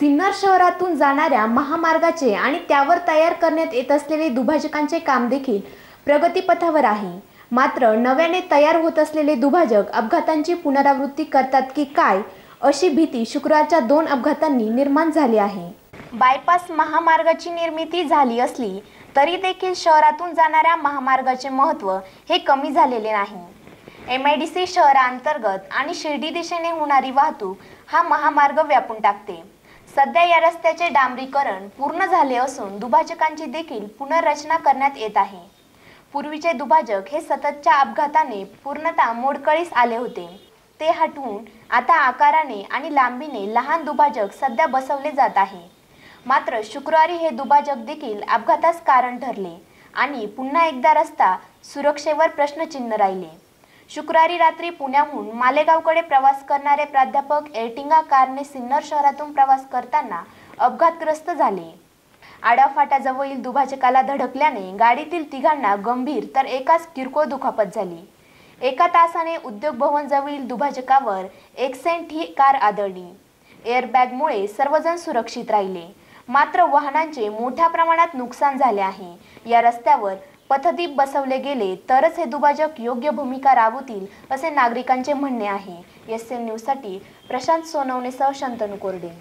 सिन्नर शहरातून जाणाऱ्या महामार्गाचे आणि त्यावर तयार करण्यात येत असलेले दुभाजकांचे काम देखील प्रगतीपथावर आहे. मात्र नव्याने तयार होत असलेले दुभाजक अपघातांची पुनरावृत्ती करतात की काय अशी भीती शुक्रवारच्या दोन अपघातांनी निर्माण झाली आहे. बायपास महामार्गाची निर्मिती झाली असली तरी देखील शहरातून जाणाऱ्या महामार्गाचे महत्त्व हे कमी झालेले नाही. एम आय डी सी शहरांतर्गत आणि शिर्डी दिशेने होणारी वाहतूक हा महामार्ग व्यापून टाकते. सध्या या रस्त्याचे डांबरीकरण पूर्ण झाले असून दुभाजकांची देखील पुनर्रचना करण्यात येत आहे. पूर्वीचे दुभाजक हे सततच्या अपघाताने पूर्णतः मोडकळीस आले होते. ते हटवून आता आकाराने आणि लांबीने लहान दुभाजक सध्या बसवले जात आहे. मात्र शुक्रवारी हे दुभाजक देखील अपघातास कारण ठरले आणि पुन्हा एकदा रस्ता सुरक्षेवर प्रश्नचिन्ह राहिले. शुक्रवारी रात्री पुण्याहून मालेगावकडे प्रवास करणारे प्राध्यापक एर्टिंगा कारने सिन्नर शहरातून प्रवास करताना अपघातग्रस्त झाले. आडाफाटाजवळील दुभाजकाला धडकल्याने गाडीतील तिघांना गंभीर तर एकाच किरकोळ दुखापत झाली. एका तासाने उद्योग भवनजवळील दुभाजकावर एक्सेंट ही कार आदळली. एअरबॅगमुळे सर्वजण सुरक्षित राहिले. मात्र वाहनांचे मोठ्या प्रमाणात नुकसान झाले आहे. या रस्त्यावर पथदीप बसवले गेले तरच हे दुभाजक योग्य भूमिका राबवतील असे नागरिकांचे म्हणणे आहे. एस एन न्यूजसाठी प्रशांत सोनवणेसह शंतनू कोरडे.